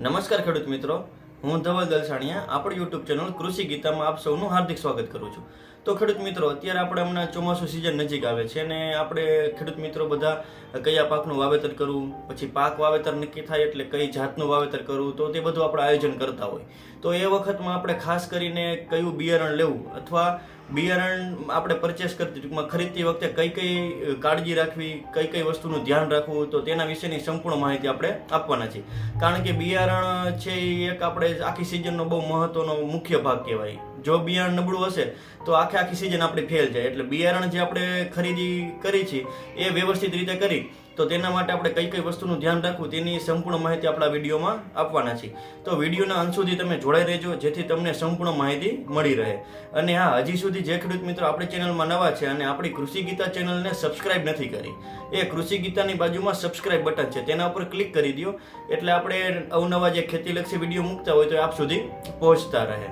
નમસ્કાર ખેડૂત મિત્રો. હું ધવલ દલસાણીયા, આપણી યુટ્યુબ ચેનલ કૃષિ ગીતામાં આપ સૌનું હાર્દિક સ્વાગત કરું છું. તો ખેડૂત મિત્રો, અત્યારે આપણે હમણાં ચોમાસું સિઝન નજીક આવે છે અને આપણે ખેડૂત મિત્રો બધા કયા પાકનું વાવેતર કરવું, પછી પાક વાવેતર નક્કી થાય એટલે કઈ જાતનું વાવેતર કરવું, તો તે બધું આપણે આયોજન કરતા હોય. તો એ વખતમાં આપણે ખાસ કરીને કયું બિયારણ લેવું અથવા બિયારણ આપણે પરચેસ કરતી ટૂંકમાં ખરીદતી વખતે કઈ કઈ કાળજી રાખવી, કઈ કઈ વસ્તુનું ધ્યાન રાખવું તો તેના વિશેની સંપૂર્ણ માહિતી આપણે આપવાના છીએ. કારણ કે બિયારણ છે એ એક આપણે આખી સિઝનનો બહુ મહત્વનો મુખ્ય ભાગ કહેવાય. જો બિયારણ નબળું હશે, તો આખે આખી સિઝન આપણી ફેલ જાય. એટલે બિયારણ જે આપણે ખરીદી કરી છે, એ વ્યવસ્થિત રીતે કરી. તો તેના માટે આપણે કઈ કઈ વસ્તુનું ધ્યાન રાખવું, તેની સંપૂર્ણ માહિતી આપણા વિડીયોમાં આપવાના છે. તો વિડીયોના અંત સુધી તમે જોડાઈ રહેજો, જેથી તમને સંપૂર્ણ માહિતી મળી રહે. અને હા, હજી સુધી જે ખેડૂત મિત્રો આપણી ચેનલમાં નવા છે અને આપણી કૃષિ ગીતા ચેનલને સબસ્ક્રાઇબ નથી કરી, એ કૃષિ ગીતાની બાજુમાં સબસ્ક્રાઇબ બટન છે, તેના ઉપર ક્લિક કરી દો. એટલે આપણે અવનવા જે ખેતીલક્ષી વીડિયો મૂકતા હોય તો આપ સુધી પહોંચતા રહે.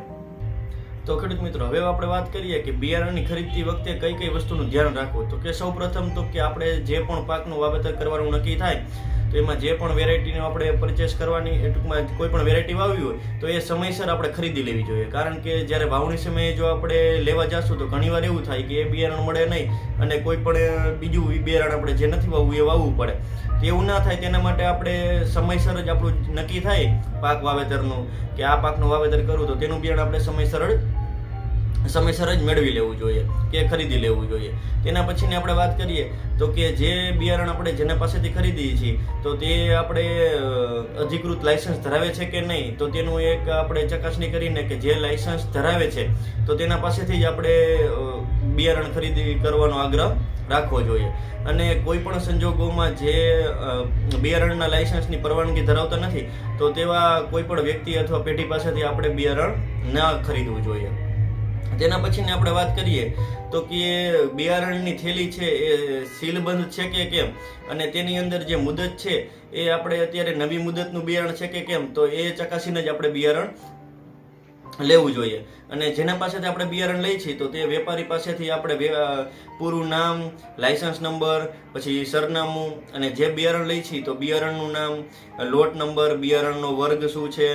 તો ખેડૂત મિત્રો, હવે આપણે વાત કરીએ કે બિયારણની ખરીદતી વખતે કઈ કઈ વસ્તુનું ધ્યાન રાખવું? તો કે સૌ પ્રથમ તો કે આપણે જે પણ પાકનું વાવેતર કરવાનું નક્કી થાય, તો એમાં જે પણ વેરાયટીનું આપણે પરચેસ કરવાની ટૂંકમાં કોઈ પણ વેરાયટી વાવી હોય, તો એ સમયસર આપણે ખરીદી લેવી જોઈએ. કારણ કે જ્યારે વાવણી સમયે જો આપણે લેવા જશું, તો ઘણીવાર એવું થાય કે એ બિયારણ મળે નહીં અને કોઈ પણ બીજું બિયારણ આપણે જે નથી વાવવું, એ વાવવું પડે. એવું ના થાય તેના માટે આપણે સમયસર જ આપણું નક્કી થાય પાક વાવેતરનું, કે આ પાકનું વાવેતર કરવું તો તેનું બિયારણ આપણે સમયસર જ સમયસર જ મેળવી લેવું જોઈએ કે ખરીદી લેવું જોઈએ. તેના પછીની આપણે વાત કરીએ તો કે જે બિયારણ આપણે જેના પાસેથી ખરીદીએ છીએ, તો તે આપણે અધિકૃત લાયસન્સ ધરાવે છે કે નહીં? તો તેનું એક આપણે ચકાસણી કરીને કે જે લાયસન્સ ધરાવે છે, તો તેના પાસેથી જ આપણે બિયારણ ખરીદી કરવાનો આગ્રહ રાખવો જોઈએ. અને કોઈ પણ સંજોગોમાં જે બિયારણના લાયસન્સની પરવાનગી ધરાવતા નથી, તો તેવા કોઈ પણ વ્યક્તિ અથવા પેઢી પાસેથી આપણે બિયારણ ના ખરીદવું જોઈએ. તેના પછીની આપણે વાત કરીએ તો કે બિયારણની થેલી છે એ સીલબંધ છે કે કેમ? અને તેની અંદર જે મુદત છે એ આપણે અત્યારે નવી મુદતનું બિયારણ છે કે કેમ? તો એ ચકાસીને જ આપણે બિયારણ લેવું જોઈએ. અને જેના પાસેથી આપણે બિયારણ લઈએ છીએ, તો તે વેપારી પાસેથી આપણે પૂરું નામ લાયસન્સ નંબર પછી સરનામું, અને જે બિયારણ લઈએ છીએ, તો બિયારણનું નામ લોટ નંબર બિયારણનો વર્ગ શું છે,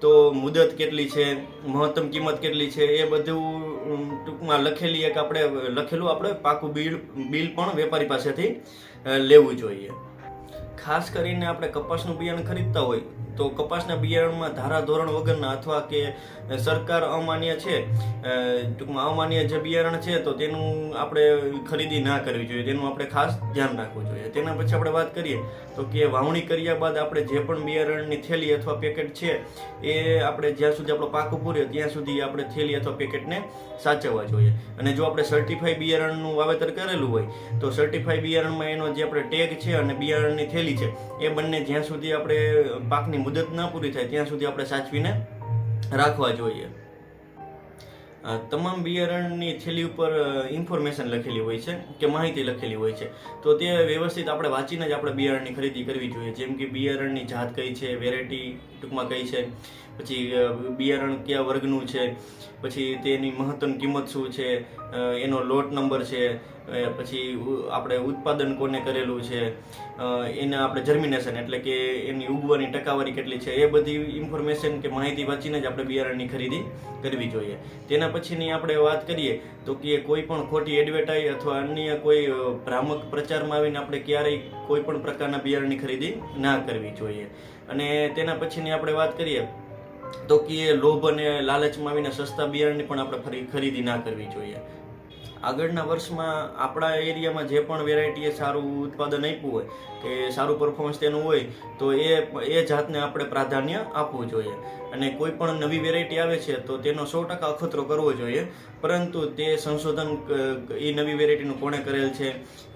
તો મુદત કેટલી છે, મહત્તમ કિંમત કેટલી છે, એ બધું ટૂંકમાં લખેલી એક આપણે, લખેલું આપણે, પાકું બિલ બિલ પણ વેપારી પાસેથી લેવું જોઈએ. ખાસ કરીને આપણે કપાસનું બિયારણ ખરીદતા હોય તો કપાસના બિયારણમાં ધારા ધોરણ વગરના અથવા કે સરકાર અમાન્ય છે ટૂંકમાં અમાન્ય જે બિયારણ છે, તો તેનું આપણે ખરીદી ના કરવી જોઈએ. તેનું આપણે ખાસ ધ્યાન રાખવું જોઈએ. તેના પછી આપણે વાત કરીએ તો કે વાવણી કર્યા બાદ આપણે જે પણ બિયારણની થેલી અથવા પેકેટ છે, એ આપણે જ્યાં સુધી આપણો પાક પૂર્યો ત્યાં સુધી આપણે થેલી અથવા પેકેટને સાચવવા જોઈએ. અને જો આપણે સર્ટિફાઈ બિયારણનું વાવેતર કરેલું હોય, તો સર્ટિફાઈ બિયારણમાં એનો જે આપણે ટેગ છે અને બિયારણની થેલી છે, એ બંને જ્યાં સુધી આપણે પાકની મુદત ના પૂરી થાય, ત્યાં સુધી આપણે સાચવીને રાખવા જોઈએ. તમામ બિયારણની થેલી ઉપર ઇન્ફોર્મેશન લખેલી હોય છે કે માહિતી લખેલી હોય છે. તો તે વ્યવસ્થિત આપણે વાંચીને જ આપણે બિયારણની ખરીદી કરવી જોઈએ. જેમ કે બિયારણની જાત કઈ છે વેરાયટી ટૂંકમાં કઈ છે, પછી બિયારણ કયા વર્ગનું છે, પછી તેની મહત્તમ કિંમત શું છે એનો લોટ નંબર છે પછી આપણે ઉત્પાદન કોને કરેલું છે એને આપણે જર્મિનેશન એટલે કે એની ઉગવાની ટકાવારી કેટલી છે, એ બધી ઇન્ફોર્મેશન કે માહિતી વાંચીને જ આપણે બિયારણની ખરીદી કરવી જોઈએ. તેના પછીની આપણે વાત કરીએ તો કે કોઈ પણ ખોટી એડવર્ટાઇઝ અથવા અન્ય કોઈ ભ્રામક પ્રચારમાં આવીને આપણે ક્યારેય કોઈ પણ પ્રકારના બિયારણની ખરીદી ના કરવી જોઈએ. અને તેના પછીની આપણે વાત કરીએ તો કે લોભ અને લાલચમાં આવીને સસ્તા બિયારણની પણ આપણે ખરીદી ના કરવી જોઈએ. આગળના વર્ષમાં આપણા એરિયામાં જે પણ વેરાયટીએ સારું ઉત્પાદન આપ્યું હોય, કે સારું પરફોર્મન્સ તેનું હોય, તો એ એ જાતને આપણે પ્રાધાન્ય આપવું જોઈએ. અને કોઈ પણ નવી વેરાયટી આવે છે, તો તેનો સો ટકા અખતરો કરવો જોઈએ. પરંતુ તે સંશોધન એ નવી વેરાયટીનું કોણે કરેલ છે,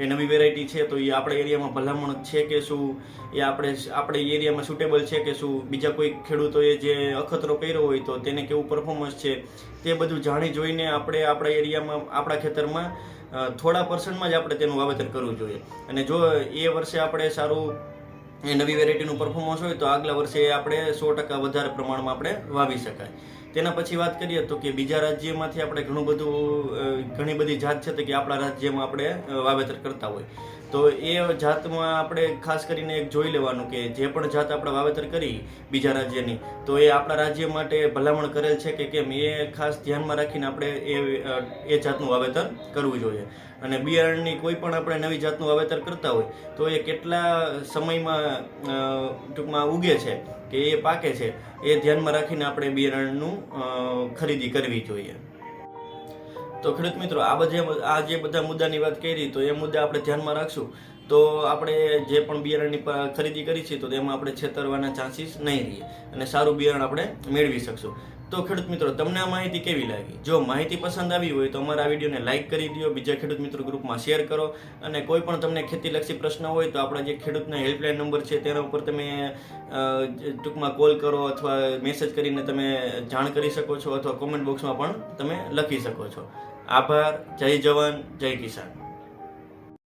એ નવી વેરાયટી છે, તો એ આપણા એરિયામાં ભલામણ છે કે શું? એ આપણે આપણે એરિયામાં સુટેબલ છે કે શું? બીજા કોઈ ખેડૂતોએ જે અખતરો કર્યો હોય, તો તેને કેવું પરફોર્મન્સ છે? તે બધું જાણી જોઈને આપણે આપણા એરિયામાં, આપણા ખેતરમાં થોડા પર્સન્ટમાં જ આપણે તેનું વાવેતર કરવું જોઈએ. અને જો એ વર્ષે આપણે સારું, એ નવી વેરાયટીનું પરફોર્મન્સ હોય તો આગલા વર્ષે આપણે સો ટકા વધારે પ્રમાણમાં આપણે વાવી શકાય. તેના પછી વાત કરીએ તો કે બીજા રાજ્યમાંથી આપણે ઘણું બધું ઘણી બધી જાત છે કે આપણા રાજ્યમાં આપણે વાવેતર કરતા હોય. તો એ જાતમાં આપણે ખાસ કરીને એક જોઈ લેવાનું કે જે પણ જાત આપણે વાવેતર કરી બીજા રાજ્યની, તો એ આપણા રાજ્ય માટે ભલામણ કરેલ છે કે કેમ? એ ખાસ ધ્યાનમાં રાખીને આપણે એ એ જાતનું વાવેતર કરવું જોઈએ. અને બિયારણની કોઈ પણ આપણે નવી જાતનું વાવેતર કરતા હોય, તો એ કેટલા સમયમાં ટૂંકમાં ઉગે છે કે એ પાકે છે, એ ધ્યાનમાં રાખીને આપણે બિયારણનું ખરીદી કરવી જોઈએ. તો ખેડૂત મિત્રો, આ બધે આ જે બધા મુદ્દાની વાત કરી, તો એ મુદ્દા આપણે ધ્યાનમાં રાખશું. તો આપણે જે પણ બિયારણની ખરીદી કરી છે, તો તેમાં આપણે છેતરવાના ચાન્સીસ નહીં રહીએ. અને સારું બિયારણ આપણે મેળવી શકશું. તો ખેડૂત મિત્રો, તમને આ માહિતી કેવી લાગી? જો માહિતી પસંદ આવી હોય તો અમારા વિડીયોને લાઇક કરી દો બીજા ખેડૂત મિત્રો ગ્રુપમાં શેર કરો અને કોઈ પણ તમને ખેતીલક્ષી પ્રશ્ન હોય તો આપણા જે ખેડૂતના હેલ્પલાઇન નંબર છે તેના ઉપર તમે ટૂંકમાં કોલ કરો અથવા મેસેજ કરીને તમે જાણ કરી શકો છો અથવા કોમેન્ટ બોક્સમાં પણ તમે લખી શકો છો. આભાર, જય જવાન, જય કિસાન.